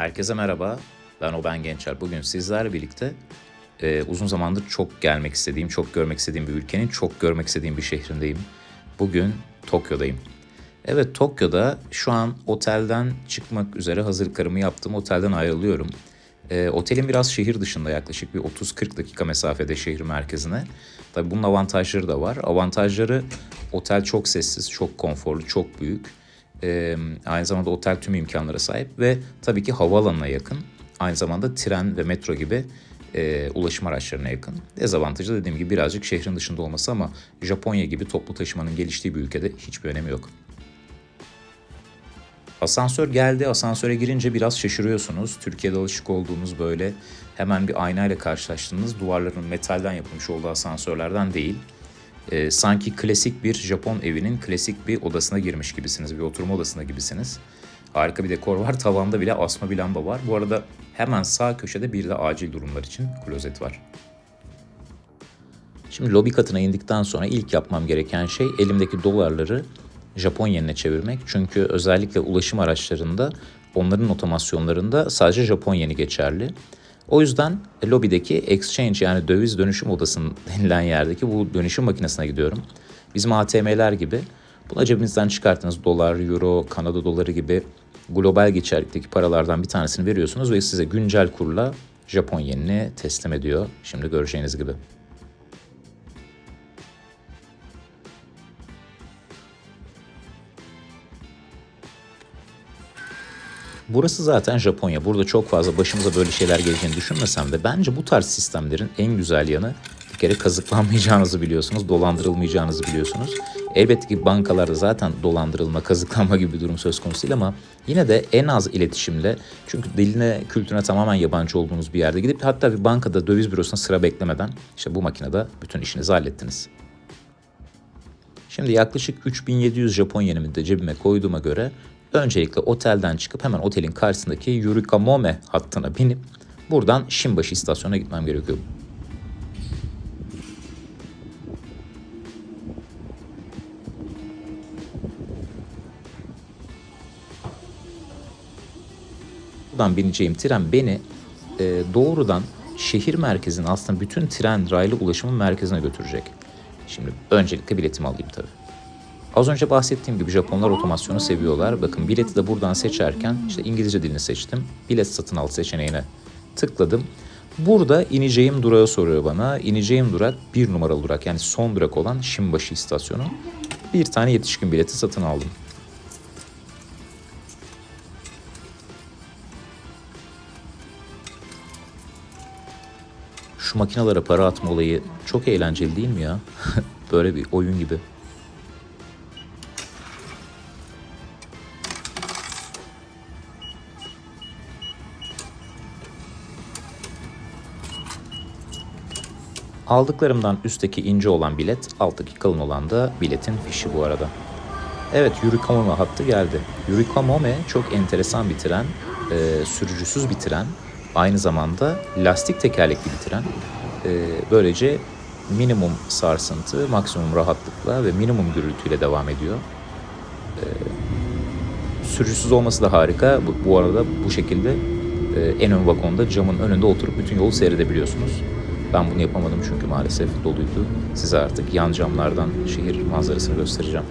Herkese merhaba. Ben Oben Gençer. Bugün sizlerle birlikte e, uzun zamandır çok gelmek istediğim, çok görmek istediğim bir ülkenin çok görmek istediğim bir şehrindeyim. Bugün Tokyo'dayım. Evet Tokyo'da şu an otelden çıkmak üzere hazırlıklarımı yaptım. Otelden ayrılıyorum. E, otelin biraz şehir dışında yaklaşık bir 30-40 dakika mesafede şehir merkezine. Tabii bunun avantajları da var. Avantajları otel çok sessiz, çok konforlu, çok büyük. Ee, aynı zamanda otel tüm imkanlara sahip ve tabii ki havaalanına yakın. Aynı zamanda tren ve metro gibi e, ulaşım araçlarına yakın. Dezavantajı dediğim gibi birazcık şehrin dışında olması ama Japonya gibi toplu taşımanın geliştiği bir ülkede hiçbir önemi yok. Asansör geldi. Asansöre girince biraz şaşırıyorsunuz. Türkiye'de alışık olduğunuz böyle hemen bir aynayla karşılaştığınız duvarların metalden yapılmış olduğu asansörlerden değil. Ee, sanki klasik bir Japon evinin klasik bir odasına girmiş gibisiniz. Bir oturma odasına gibisiniz. Harika bir dekor var. Tavanda bile asma bir lamba var. Bu arada hemen sağ köşede bir de acil durumlar için klozet var. Şimdi lobi katına indikten sonra ilk yapmam gereken şey elimdeki dolarları Japon yenine çevirmek. Çünkü özellikle ulaşım araçlarında onların otomasyonlarında sadece Japon yeni geçerli. O yüzden lobideki exchange yani döviz dönüşüm odasının denilen yerdeki bu dönüşüm makinesine gidiyorum. Bizim ATM'ler gibi buna cebinizden çıkarttığınız dolar, euro, Kanada doları gibi global geçerlikteki paralardan bir tanesini veriyorsunuz ve size güncel kurla Japon yenini teslim ediyor. Şimdi göreceğiniz gibi. Burası zaten Japonya. Burada çok fazla başımıza böyle şeyler geleceğini düşünmesem de bence bu tarz sistemlerin en güzel yanı bir kere kazıklanmayacağınızı biliyorsunuz, dolandırılmayacağınızı biliyorsunuz. Elbette ki bankalarda zaten dolandırılma, kazıklanma gibi bir durum söz konusu değil ama yine de en az iletişimle çünkü diline, kültürüne tamamen yabancı olduğunuz bir yerde gidip hatta bir bankada döviz bürosuna sıra beklemeden işte bu makinede bütün işinizi hallettiniz. Şimdi yaklaşık 3700 Japon yenimi de cebime koyduğuma göre öncelikle otelden çıkıp hemen otelin karşısındaki Yurikamome hattına binip buradan Shimbashi istasyonuna gitmem gerekiyor. Buradan bineceğim tren beni e, doğrudan şehir merkezinin aslında bütün tren raylı ulaşımın merkezine götürecek. Şimdi öncelikle biletimi alayım tabii. Az önce bahsettiğim gibi Japonlar otomasyonu seviyorlar. Bakın bileti de buradan seçerken işte İngilizce dilini seçtim. Bilet satın al seçeneğine tıkladım. Burada ineceğim durağı soruyor bana. İneceğim durak bir numaralı durak yani son durak olan Shimbashi istasyonu. Bir tane yetişkin bileti satın aldım. Şu makinalara para atma olayı çok eğlenceli değil mi ya? Böyle bir oyun gibi. Aldıklarımdan üstteki ince olan bilet, alttaki kalın olan da biletin fişi bu arada. Evet Yurikamome hattı geldi. Yurikamome çok enteresan bir tren, e, sürücüsüz bir tren. Aynı zamanda lastik tekerlekli bir tren. E, böylece minimum sarsıntı, maksimum rahatlıkla ve minimum gürültüyle devam ediyor. E, sürücüsüz olması da harika. Bu, bu arada bu şekilde e, en ön vagonda camın önünde oturup bütün yolu seyredebiliyorsunuz. Ben bunu yapamadım çünkü maalesef doluydu. Size artık yan camlardan şehir manzarasını göstereceğim.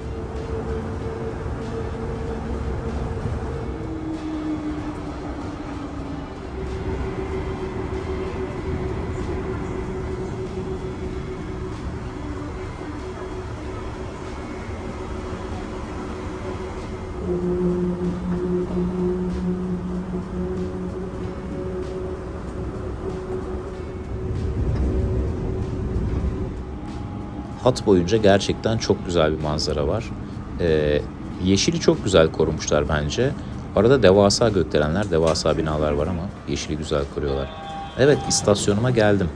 Hat boyunca gerçekten çok güzel bir manzara var. Ee, yeşili çok güzel korumuşlar bence. Arada devasa gökdelenler, devasa binalar var ama yeşili güzel koruyorlar. Evet istasyonuma geldim.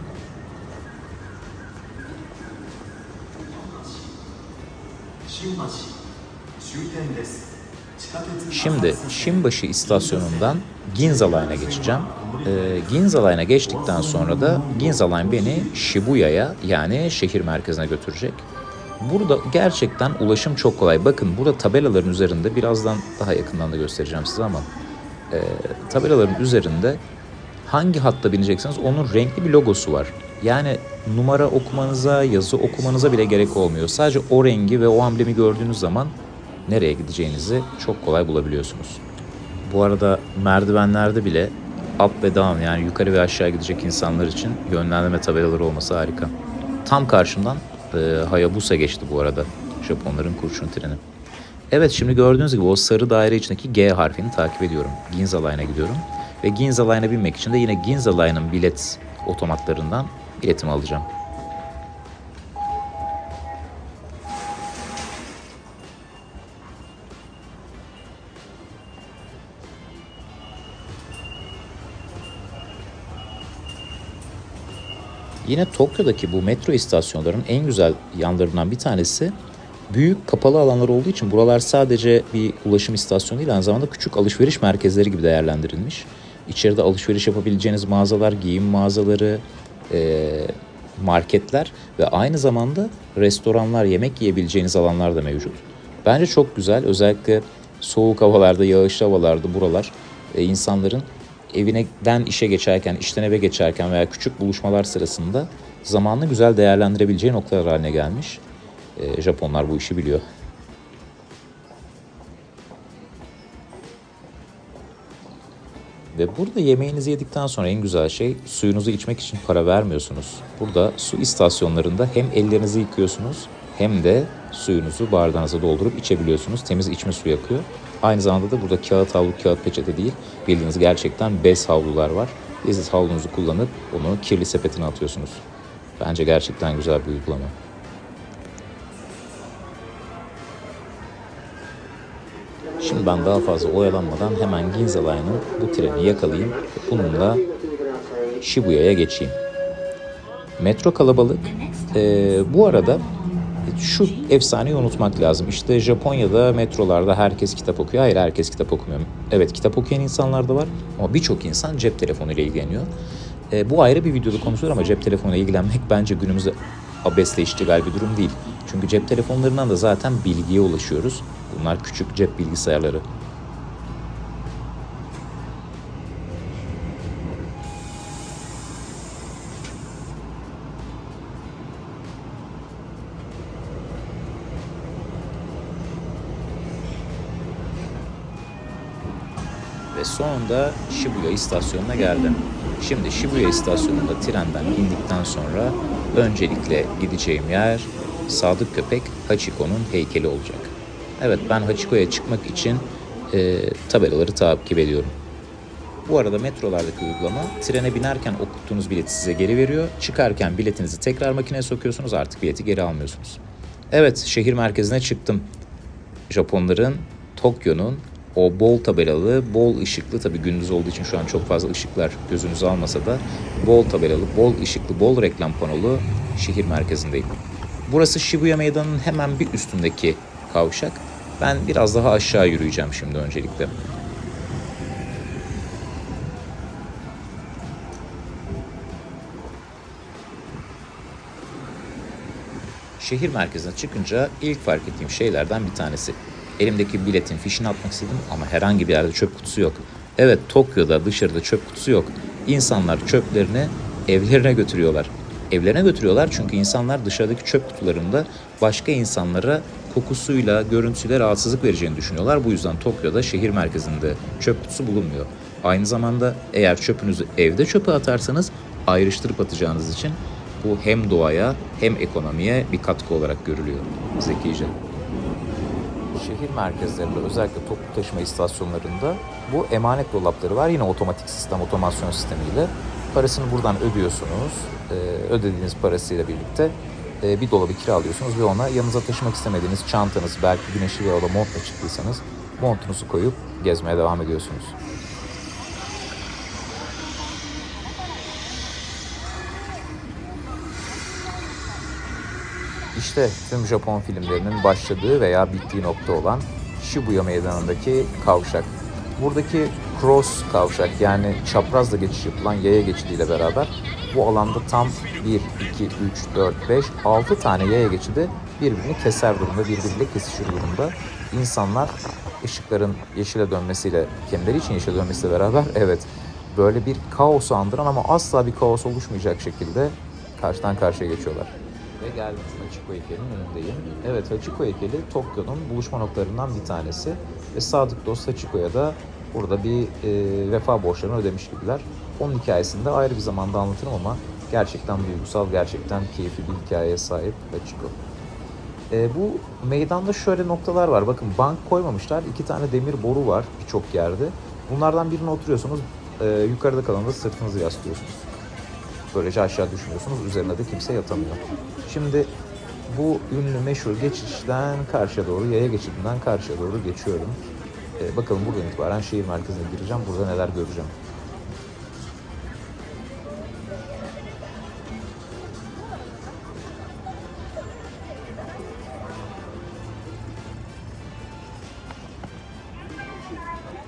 Şimdi Shimbashi istasyonundan Ginza Line'a geçeceğim. Ee, Ginza Line'a geçtikten sonra da Ginza Line beni Shibuya'ya yani şehir merkezine götürecek. Burada gerçekten ulaşım çok kolay. Bakın burada tabelaların üzerinde birazdan daha yakından da göstereceğim size ama e, tabelaların üzerinde hangi hatta bineceksiniz onun renkli bir logosu var. Yani numara okumanıza, yazı okumanıza bile gerek olmuyor. Sadece o rengi ve o amblemi gördüğünüz zaman nereye gideceğinizi çok kolay bulabiliyorsunuz. Bu arada merdivenlerde bile up ve down yani yukarı ve aşağı gidecek insanlar için yönlendirme tabelaları olması harika. Tam karşımdan e, Hayabusa geçti bu arada. Japonların kurşun treni. Evet şimdi gördüğünüz gibi o sarı daire içindeki G harfini takip ediyorum. Ginza Line'a gidiyorum. Ve Ginza Line'a binmek için de yine Ginza Line'ın bilet otomatlarından biletimi alacağım. Yine Tokyo'daki bu metro istasyonlarının en güzel yanlarından bir tanesi büyük kapalı alanlar olduğu için buralar sadece bir ulaşım istasyonu değil aynı zamanda küçük alışveriş merkezleri gibi değerlendirilmiş. İçeride alışveriş yapabileceğiniz mağazalar, giyim mağazaları, eee, marketler ve aynı zamanda restoranlar, yemek yiyebileceğiniz alanlar da mevcut. Bence çok güzel. Özellikle soğuk havalarda, yağışlı havalarda buralar e, insanların evinden işe geçerken, işten eve geçerken veya küçük buluşmalar sırasında zamanını güzel değerlendirebileceği noktalar haline gelmiş. E, Japonlar bu işi biliyor. Ve burada yemeğinizi yedikten sonra en güzel şey suyunuzu içmek için para vermiyorsunuz. Burada su istasyonlarında hem ellerinizi yıkıyorsunuz hem de suyunuzu bardağınıza doldurup içebiliyorsunuz. Temiz içme suyu akıyor. Aynı zamanda da burada kağıt havlu, kağıt peçete değil bildiğiniz gerçekten bez havlular var. Siz havlunuzu kullanıp onu kirli sepetine atıyorsunuz. Bence gerçekten güzel bir uygulama. Şimdi ben daha fazla oyalanmadan hemen Ginza Line'ın bu treni yakalayayım ve bununla Shibuya'ya geçeyim. Metro kalabalık. Ee, bu arada şu efsaneyi unutmak lazım. İşte Japonya'da metrolarda herkes kitap okuyor. Hayır herkes kitap okumuyor. Evet kitap okuyan insanlar da var ama birçok insan cep telefonuyla ilgileniyor. Ee, bu ayrı bir videoda konuşulur ama cep telefonuyla ilgilenmek bence günümüzde abesle iştigal bir durum değil. Çünkü cep telefonlarından da zaten bilgiye ulaşıyoruz. Bunlar küçük cep bilgisayarları. Sonunda Shibuya istasyonuna geldim. Şimdi Shibuya istasyonunda trenden indikten sonra öncelikle gideceğim yer Sadık Köpek Hachiko'nun heykeli olacak. Evet ben Hachiko'ya çıkmak için e, tabelaları takip ediyorum. Bu arada metrolardaki uygulama trene binerken okuttuğunuz bileti size geri veriyor. Çıkarken biletinizi tekrar makineye sokuyorsunuz artık bileti geri almıyorsunuz. Evet şehir merkezine çıktım. Japonların Tokyo'nun o bol tabelalı, bol ışıklı tabii gündüz olduğu için şu an çok fazla ışıklar gözünüzü almasa da bol tabelalı, bol ışıklı, bol reklam panolu şehir merkezindeyim. Burası Shibuya Meydanı'nın hemen bir üstündeki kavşak. Ben biraz daha aşağı yürüyeceğim şimdi öncelikle. Şehir merkezine çıkınca ilk fark ettiğim şeylerden bir tanesi. Elimdeki biletin fişini atmak istedim ama herhangi bir yerde çöp kutusu yok. Evet Tokyo'da dışarıda çöp kutusu yok. İnsanlar çöplerini evlerine götürüyorlar. Evlerine götürüyorlar çünkü insanlar dışarıdaki çöp kutularında başka insanlara kokusuyla, görüntüsüyle rahatsızlık vereceğini düşünüyorlar. Bu yüzden Tokyo'da şehir merkezinde çöp kutusu bulunmuyor. Aynı zamanda eğer çöpünüzü evde çöpe atarsanız ayrıştırıp atacağınız için bu hem doğaya hem ekonomiye bir katkı olarak görülüyor zekice. Şehir merkezlerinde özellikle toplu taşıma istasyonlarında bu emanet dolapları var. Yine otomatik sistem, otomasyon sistemiyle. Parasını buradan ödüyorsunuz. Ee, ödediğiniz parasıyla birlikte e, bir dolabı kiralıyorsunuz ve ona yanınıza taşımak istemediğiniz çantanız, belki güneşli ya da montla çıktıysanız montunuzu koyup gezmeye devam ediyorsunuz. İşte tüm Japon filmlerinin başladığı veya bittiği nokta olan Shibuya meydanındaki kavşak. Buradaki cross kavşak yani çaprazla geçiş yapılan yaya geçidiyle beraber bu alanda tam 1, 2, 3, 4, 5, 6 tane yaya geçidi birbirini keser durumda, birbiriyle kesişir durumda. İnsanlar ışıkların yeşile dönmesiyle, kendileri için yeşile dönmesiyle beraber evet böyle bir kaos andıran ama asla bir kaos oluşmayacak şekilde karşıdan karşıya geçiyorlar. Ve geldim Hachiko heykelinin önündeyim. Evet Hachiko heykeli Tokyo'nun buluşma noktalarından bir tanesi. Ve Sadık Dost Hachiko'ya da burada bir e, vefa borçlarını ödemiş gibiler. Onun hikayesini de ayrı bir zamanda anlatırım ama gerçekten duygusal, gerçekten keyifli bir hikayeye sahip Hachiko. E, bu meydanda şöyle noktalar var. Bakın bank koymamışlar. İki tane demir boru var birçok yerde. Bunlardan birine oturuyorsunuz. E, yukarıda kalanı da sırtınızı yaslıyorsunuz. Böylece aşağı düşmüyorsunuz. Üzerine de kimse yatamıyor. Şimdi bu ünlü meşhur geçişten karşıya doğru, yaya geçidinden karşıya doğru geçiyorum. E, bakalım buradan itibaren şehir merkezine gireceğim. Burada neler göreceğim.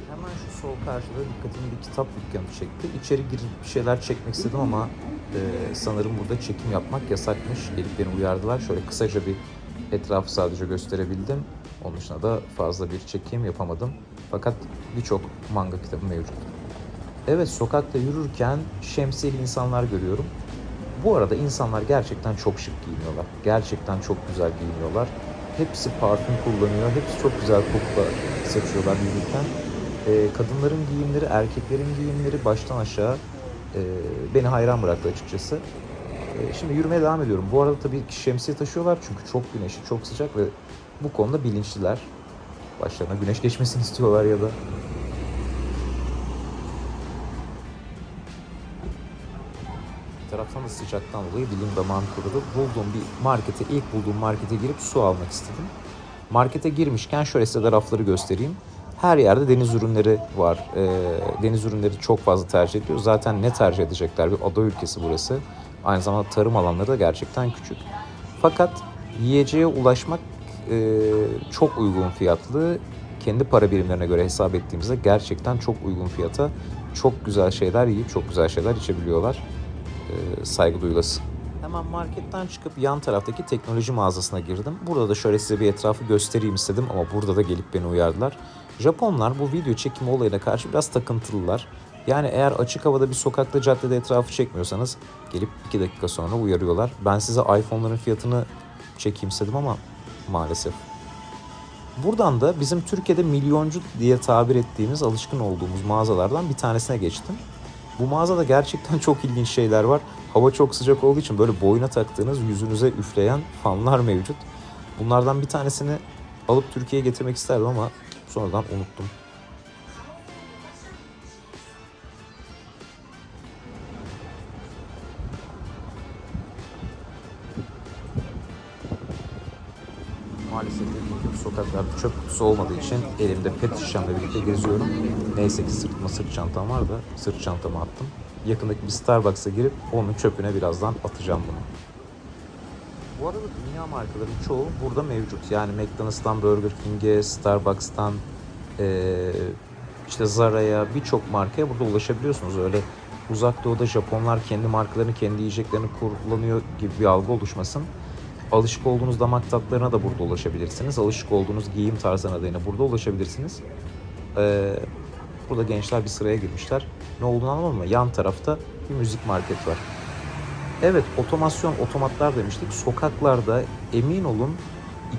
Hemen şu sol karşıda dikkatimi bir kitap dükkanı çekti. İçeri girip bir şeyler çekmek istedim ama e, sanırım burada çekim yapmak yasakmış. Gelip beni uyardılar. Şöyle kısaca bir etrafı sadece gösterebildim. Onun dışında da fazla bir çekim yapamadım. Fakat birçok manga kitabı mevcut. Evet sokakta yürürken şemsiyeli insanlar görüyorum. Bu arada insanlar gerçekten çok şık giyiniyorlar. Gerçekten çok güzel giyiniyorlar. Hepsi parfüm kullanıyor. Hepsi çok güzel kokla seçiyorlar yürürken. Ee, kadınların giyimleri, erkeklerin giyimleri baştan aşağı beni hayran bıraktı açıkçası. Ee, şimdi yürümeye devam ediyorum. Bu arada tabii ki şemsiye taşıyorlar çünkü çok güneşli, çok sıcak ve bu konuda bilinçliler. Başlarına güneş geçmesini istiyorlar ya da. Bir taraftan da sıcaktan dolayı dilim damağım kurudu. Bulduğum bir markete, ilk bulduğum markete girip su almak istedim. Markete girmişken şöyle size de rafları göstereyim. Her yerde deniz ürünleri var. Ee, deniz ürünleri çok fazla tercih ediliyor. Zaten ne tercih edecekler? Bir ada ülkesi burası. Aynı zamanda tarım alanları da gerçekten küçük. Fakat yiyeceğe ulaşmak e, çok uygun fiyatlı. Kendi para birimlerine göre hesap ettiğimizde gerçekten çok uygun fiyata çok güzel şeyler yiyip çok güzel şeyler içebiliyorlar. E, saygı duyulası. Hemen marketten çıkıp yan taraftaki teknoloji mağazasına girdim. Burada da şöyle size bir etrafı göstereyim istedim ama burada da gelip beni uyardılar. Japonlar bu video çekimi olayına karşı biraz takıntılılar. Yani eğer açık havada bir sokakta caddede etrafı çekmiyorsanız gelip 2 dakika sonra uyarıyorlar. Ben size iPhone'ların fiyatını çekeyim istedim ama maalesef. Buradan da bizim Türkiye'de milyoncu diye tabir ettiğimiz alışkın olduğumuz mağazalardan bir tanesine geçtim. Bu mağazada gerçekten çok ilginç şeyler var. Hava çok sıcak olduğu için böyle boyuna taktığınız yüzünüze üfleyen fanlar mevcut. Bunlardan bir tanesini alıp Türkiye'ye getirmek isterdim ama sonradan unuttum. Maalesef dediğim sokaklarda çöp kutusu olmadığı için elimde pet şişemle birlikte geziyorum. Neyse ki sırtıma sırt çantam var da sırt çantama attım. Yakındaki bir Starbucks'a girip onun çöpüne birazdan atacağım bunu. Bu arada dünya markalarının çoğu burada mevcut. Yani McDonald's'tan Burger King'e, Starbucks'tan eee, işte Zara'ya birçok markaya burada ulaşabiliyorsunuz. Öyle uzak doğuda Japonlar kendi markalarını, kendi yiyeceklerini kullanıyor gibi bir algı oluşmasın. Alışık olduğunuz damak tatlarına da burada ulaşabilirsiniz. Alışık olduğunuz giyim tarzına da yine burada ulaşabilirsiniz. Ee, burada gençler bir sıraya girmişler. Ne olduğunu anlamadım ama yan tarafta bir müzik market var. Evet otomasyon otomatlar demiştik. Sokaklarda emin olun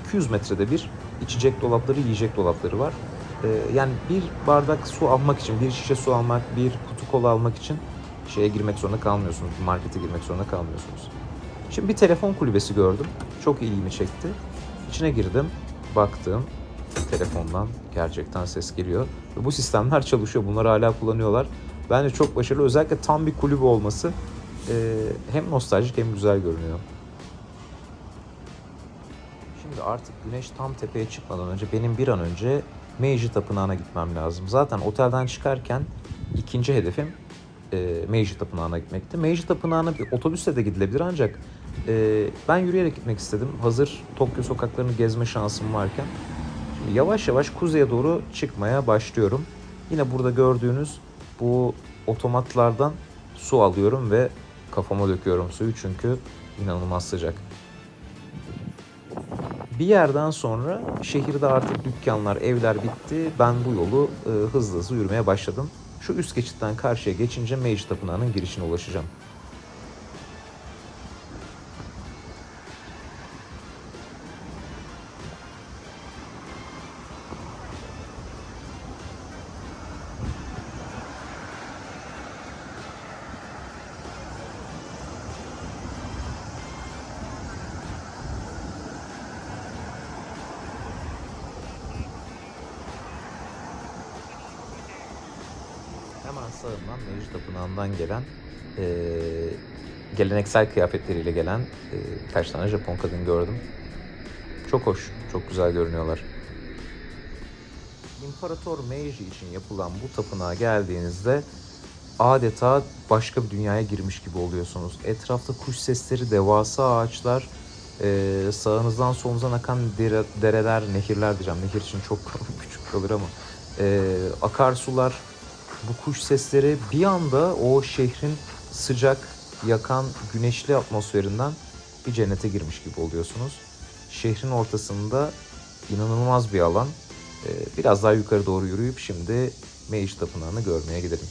200 metrede bir içecek dolapları, yiyecek dolapları var. Ee, yani bir bardak su almak için, bir şişe su almak, bir kutu kola almak için şeye girmek zorunda kalmıyorsunuz. Markete girmek zorunda kalmıyorsunuz. Şimdi bir telefon kulübesi gördüm. Çok ilgimi çekti. İçine girdim, baktım. Telefondan gerçekten ses geliyor. Ve bu sistemler çalışıyor. Bunları hala kullanıyorlar. Bence çok başarılı. Özellikle tam bir kulübü olması hem nostaljik hem güzel görünüyor. Şimdi artık güneş tam tepeye çıkmadan önce benim bir an önce Meiji Tapınağı'na gitmem lazım. Zaten otelden çıkarken ikinci hedefim e, Meiji Tapınağı'na gitmekti. Meiji Tapınağı'na bir otobüsle de gidilebilir ancak e, ben yürüyerek gitmek istedim. Hazır Tokyo sokaklarını gezme şansım varken. Şimdi yavaş yavaş kuzeye doğru çıkmaya başlıyorum. Yine burada gördüğünüz bu otomatlardan su alıyorum ve kafama döküyorum suyu çünkü inanılmaz sıcak. Bir yerden sonra şehirde artık dükkanlar, evler bitti. Ben bu yolu e, hızlı hızlı yürümeye başladım. Şu üst geçitten karşıya geçince Meiji Tapınağı'nın girişine ulaşacağım. Tapınağı'ndan gelen eee, geleneksel kıyafetleriyle gelen eee, birkaç tane Japon kadın gördüm. Çok hoş, çok güzel görünüyorlar. İmparator Meiji için yapılan bu tapınağa geldiğinizde adeta başka bir dünyaya girmiş gibi oluyorsunuz. Etrafta kuş sesleri, devasa ağaçlar, eee, sağınızdan solunuzdan akan dere- dereler, nehirler diyeceğim. Nehir için çok küçük kalır ama eee, akarsular, bu kuş sesleri bir anda o şehrin sıcak, yakan, güneşli atmosferinden bir cennete girmiş gibi oluyorsunuz. Şehrin ortasında inanılmaz bir alan. Ee, Biraz daha yukarı doğru yürüyüp şimdi Meiji Tapınağı'nı görmeye gidelim.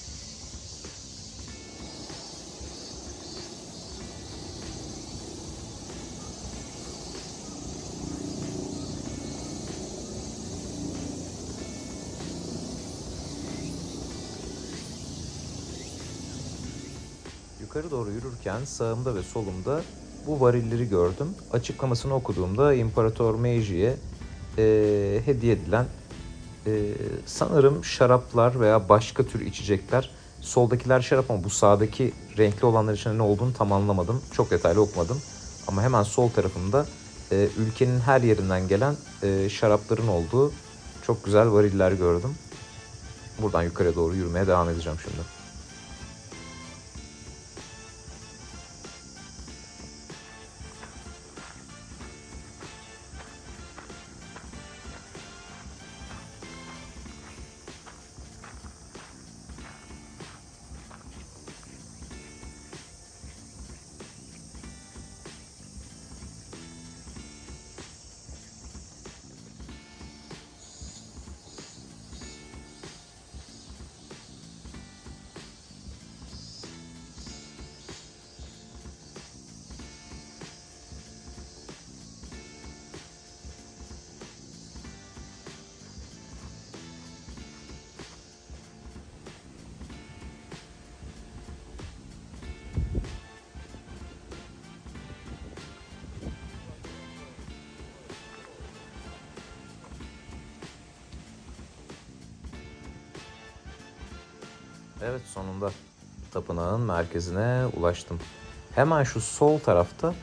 Yukarı doğru yürürken sağımda ve solumda bu varilleri gördüm. Açıklamasını okuduğumda İmparator Meiji'ye eee, hediye edilen eee, sanırım şaraplar veya başka tür içecekler. Soldakiler şarap ama bu sağdaki renkli olanlar için ne olduğunu tam anlamadım. Çok detaylı okumadım. Ama hemen sol tarafımda eee, ülkenin her yerinden gelen eee, şarapların olduğu çok güzel variller gördüm. Buradan yukarı doğru yürümeye devam edeceğim şimdi. Evet sonunda tapınağın merkezine ulaştım. Hemen şu sol tarafta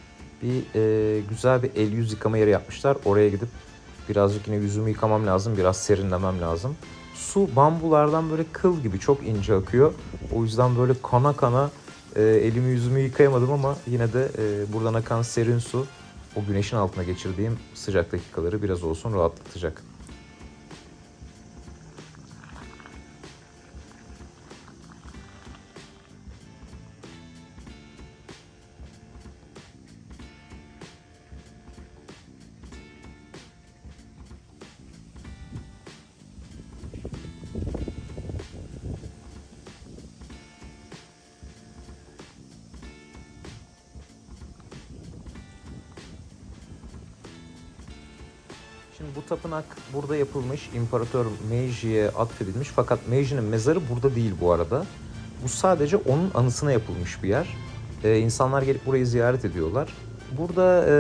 bir e, güzel bir el yüz yıkama yeri yapmışlar. Oraya gidip birazcık yine yüzümü yıkamam lazım. Biraz serinlemem lazım. Su bambulardan böyle kıl gibi çok ince akıyor. O yüzden böyle kana kana e, elimi yüzümü yıkayamadım ama yine de e, buradan akan serin su o güneşin altına geçirdiğim sıcak dakikaları biraz olsun rahatlatacak. Burada yapılmış, İmparator Meiji'ye atfedilmiş fakat Meiji'nin mezarı burada değil bu arada. Bu sadece onun anısına yapılmış bir yer. Ee, insanlar gelip burayı ziyaret ediyorlar. Burada e,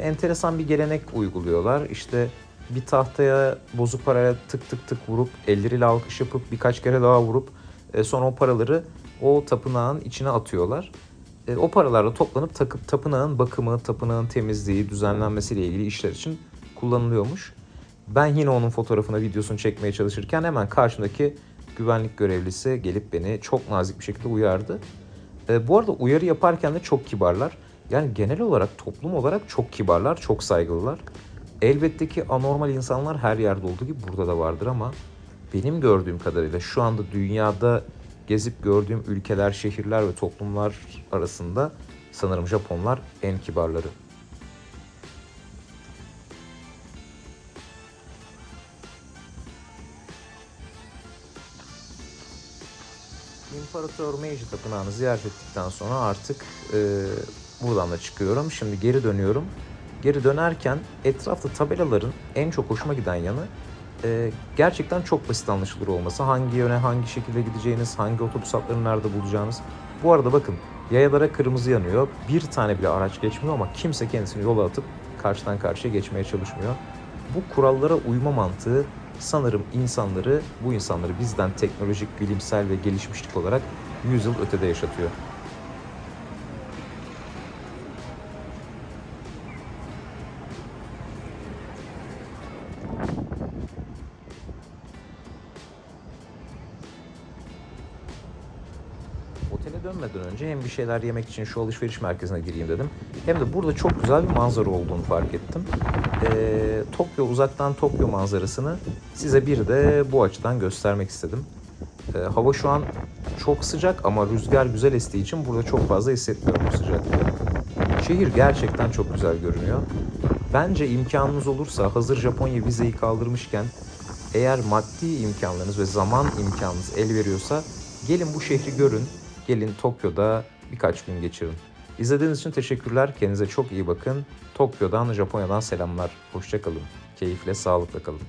enteresan bir gelenek uyguluyorlar. İşte bir tahtaya bozuk paraya tık tık tık vurup elleriyle alkış yapıp birkaç kere daha vurup e, sonra o paraları o tapınağın içine atıyorlar. E, o paralarla toplanıp takıp tapınağın bakımı, tapınağın temizliği, düzenlenmesiyle ilgili işler için kullanılıyormuş. Ben yine onun fotoğrafına, videosunu çekmeye çalışırken hemen karşımdaki güvenlik görevlisi gelip beni çok nazik bir şekilde uyardı. E, bu arada uyarı yaparken de çok kibarlar. Yani genel olarak toplum olarak çok kibarlar, çok saygılılar. Elbette ki anormal insanlar her yerde olduğu gibi burada da vardır ama benim gördüğüm kadarıyla şu anda dünyada gezip gördüğüm ülkeler, şehirler ve toplumlar arasında sanırım Japonlar en kibarları. İmparator Meiji Tapınağı'nı ziyaret ettikten sonra artık e, buradan da çıkıyorum. Şimdi geri dönüyorum. Geri dönerken etrafta tabelaların en çok hoşuma giden yanı e, gerçekten çok basit anlaşılır olması. Hangi yöne, hangi şekilde gideceğiniz, hangi otobüs hatlarını nerede bulacağınız. Bu arada bakın yayalara kırmızı yanıyor. Bir tane bile araç geçmiyor ama kimse kendisini yola atıp karşıdan karşıya geçmeye çalışmıyor. Bu kurallara uyma mantığı sanırım insanları, bu insanları bizden teknolojik, bilimsel ve gelişmişlik olarak 100 yıl ötede yaşatıyor. Önce hem bir şeyler yemek için şu alışveriş merkezine gireyim dedim. Hem de burada çok güzel bir manzara olduğunu fark ettim. Ee, Tokyo uzaktan Tokyo manzarasını size bir de bu açıdan göstermek istedim. Ee, hava şu an çok sıcak ama rüzgar güzel estiği için burada çok fazla hissetmiyorum bu sıcaklığı. Şehir gerçekten çok güzel görünüyor. Bence imkanınız olursa hazır Japonya vizeyi kaldırmışken eğer maddi imkanlarınız ve zaman imkanınız el veriyorsa gelin bu şehri görün. Gelin Tokyo'da birkaç gün geçirin. İzlediğiniz için teşekkürler. Kendinize çok iyi bakın. Tokyo'dan, Japonya'dan selamlar. Hoşçakalın. Keyifle, sağlıkla kalın.